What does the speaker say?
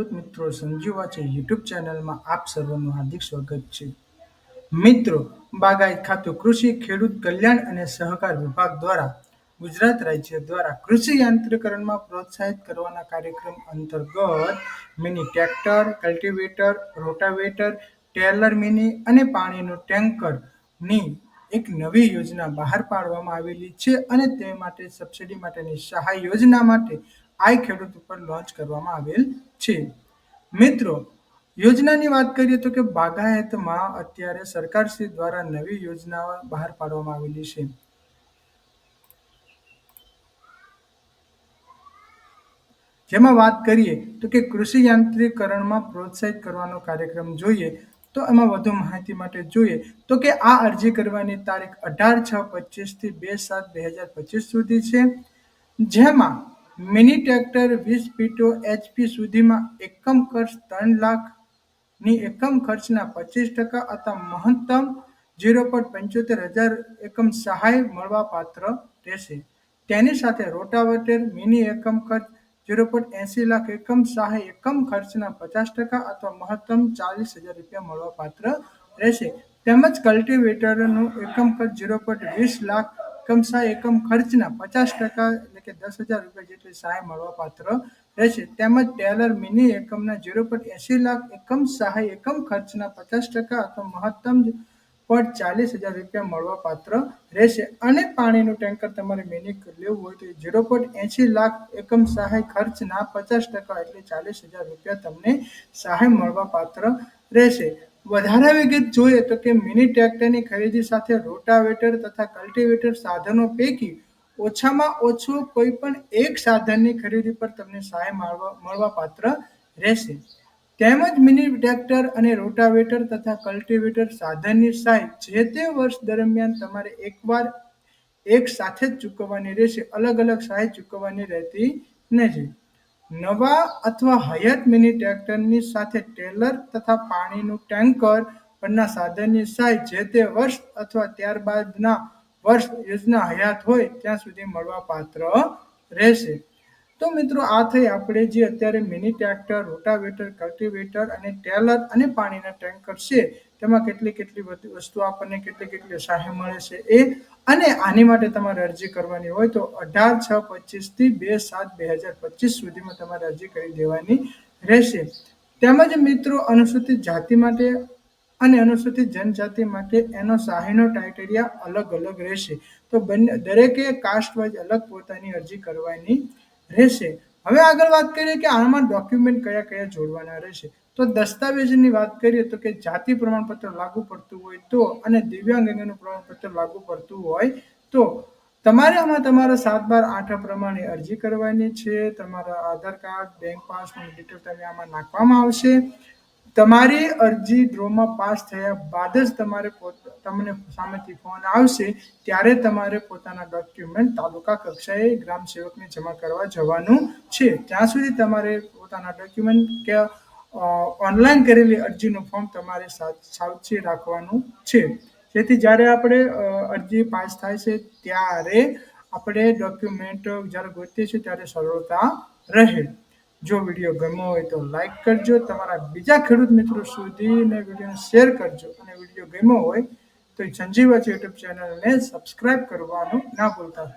ખેડૂત મિત્રો, સંજીવ છે યુટ્યુબ ચેનલમાં આપ સર્વનું હાર્દિક સ્વાગત છે. મિત્રો, બાગાયત ખાતું કૃષિ, ખેડૂત કલ્યાણ અને સહકાર વિભાગ દ્વારા ગુજરાત રાજ્ય દ્વારા કૃષિ યાંત્રીકરણમાં પ્રોત્સાહિત કરવાના કાર્યક્રમ અંતર્ગત mini tractor, cultivator, rotavator, trailer mini અને પાણીનું ટેન્કરની એક નવી યોજના બહાર પાડવામાં આવેલી છે અને તે માટે સબસિડી માટેની સહાય યોજના માટે આઈ ખેડૂત ઉપર લોન્ચ કરવામાં આવેલ છે. મિત્રો, યોજનાની વાત કરીએ તો કે બાગાયતમાં અત્યારે સરકારશ્રી દ્વારા નવી યોજના બહાર પાડવામાં આવેલી છે. જેમાં વાત કરીએ તો કે કૃષિ યાંત્રિકરણમાં પ્રોત્સાહિત કરવાનો કાર્યક્રમ જોઈએ તો એમાં વધુ માહિતી માટે જોઈએ તો કે આ અરજી કરવાની તારીખ અઢાર છ પચીસથી બે સાત બે હજાર પચીસ સુધી છે. જેમાં મિની ટ્રેક્ટર વીસ પીટો એચપી સુધીમાં એકમ ખર્ચ ત્રણ લાખની એકમ ખર્ચના પચીસ ટકા અથવા મહત્તમ ઝીરો પોઈન્ટ પંચોતેર હજાર એકમ સહાય મળવા પાત્ર રહેશે. તેની સાથે રોટાવેટર મિની એકમ ખર્ચ ઝીરો પોઈન્ટ એસી લાખ એકમ સહાય એકમ ખર્ચના પચાસ ટકા અથવા મહત્તમ ચાલીસ હજાર રૂપિયા મળવા પાત્ર રહેશે. તેમજ કલ્ટિવેટરનું એકમ ખર્ચ ઝીરો પોઈન્ટ વીસ લાખ એકમ સહાય એકમ ખર્ચના પચાસ ટકા એટલે કે દસ હજાર રૂપિયા જેટલી સહાય મળવા પાત્ર રહેશે. તેમજ ટેલર મિની એકમના ઝીરો પોઈન્ટ એસી લાખ એકમ સહાય એકમ ખર્ચના પચાસ ટકા અથવા મહત્તમ પોઈન્ટ ચાલીસ હજાર રૂપિયા મળવા પાત્ર રહેશે. અને પાણીનું ટેન્કર તમારે મિની લેવું હોય તો ઝીરો પોઈન્ટ એસી લાખ એકમ સહાય ખર્ચના પચાસ ટકા એટલે ચાલીસ હજાર રૂપિયા તમને સહાય મળવા પાત્ર રહેશે. વધારે વિગત જોઈએ તો કે મિની ટ્રેક્ટરની ખરીદી સાથે રોટાવેટર તથા કલ્ટિવેટર સાધનો પૈકી ઓછામાં ઓછું કોઈ પણ એક સાધનની ખરીદી પર તમને સહાય મળવા પાત્ર રહેશે. તેમજ મિની ટ્રેક્ટર અને રોટાવેટર તથા કલ્ટિવેટર સાધનની સહાય જે તે વર્ષ દરમિયાન તમારે એકવાર એક સાથે જ ચૂકવવાની રહેશે. અલગ અલગ સહાય ચૂકવવાની રહેતી નથી. નવા અથવા હયાત મિની ટ્રેક્ટરની સાથે ટેલર તથા પાણીનું ટેન્કર પરના સાધનની સહાય જે તે વર્ષ અથવા ત્યારબાદના વર્ષ યોજના હયાત હોય ત્યાં સુધી મળવા પાત્ર રહેશે. તો મિત્રો, આ થઈ આપણે જે અત્યારે મિની ટ્રેક્ટર, રોટાવેટર, કલ્ટિવેટર અને ટેલર અને પાણીના ટેન્કર છે તેમાં કેટલી કેટલી વસ્તુ આપણને કેટલી કેટલી સહાય મળે છે એ અને આની માટે તમારે અરજી કરવાની હોય તો અઢાર છ પચીસથી બે સાત બે હજાર પચીસ સુધીમાં તમારે અરજી કરી દેવાની રહેશે. તેમજ મિત્રો, અનુસૂચિત જાતિ માટે અને અનુસૂચિત જનજાતિ માટે એનો સહાયનો ક્રાઇટેરિયા અલગ અલગ રહેશે. તો બંને દરેકે કાસ્ટ વાઇઝ અલગ પોતાની અરજી કરવાની રહેશે. હવે આગળ વાત કરીએ કે આમાં ડોક્યુમેન્ટ કયા કયા જોડવાના રહેશે. તો દસ્તાવેજની વાત કરીએ તો કે જાતિ પ્રમાણપત્ર લાગુ પડતું હોય તો અને દિવ્યાંગ અંગેનું પ્રમાણપત્ર લાગુ પડતું હોય તો તમારે આમાં તમારા સાત બાર આઠ પ્રમાણે અરજી કરવાની છે. તમારા Aadhaar card, bank passbook detail તમે આમાં નાખવામાં આવશે. તમારી અરજી ડ્રોમાં પાસ થયા બાદ જ તમારે તમને સામેથી ફોન આવશે ત્યારે તમારે પોતાના ડોક્યુમેન્ટ તાલુકા કક્ષાએ ગ્રામ સેવકને જમા કરવા જવાનું છે. ત્યાં સુધી તમારે પોતાના ડોક્યુમેન્ટ કે ઓનલાઈન કરેલી અરજીનું ફોર્મ તમારે સાવચી રાખવાનું છે. જેથી જ્યારે આપણે અરજી પાસ થાય છે, ત્યારે આપણે ડોક્યુમેન્ટ જ્યારે ગોતીએ છીએ, ત્યારે સરળતા રહે. જો વીડિયો ગમ્યો હોય તો લાઈક કરજો. તમારા બીજા ખેડૂત મિત્રો સુધીને વિડીયોને શેર કરજો. અને વીડિયો ગમ્યો હોય તો સંજીવા યુટ્યુબ ચેનલને સબસ્ક્રાઈબ કરવાનું ના ભૂલતા.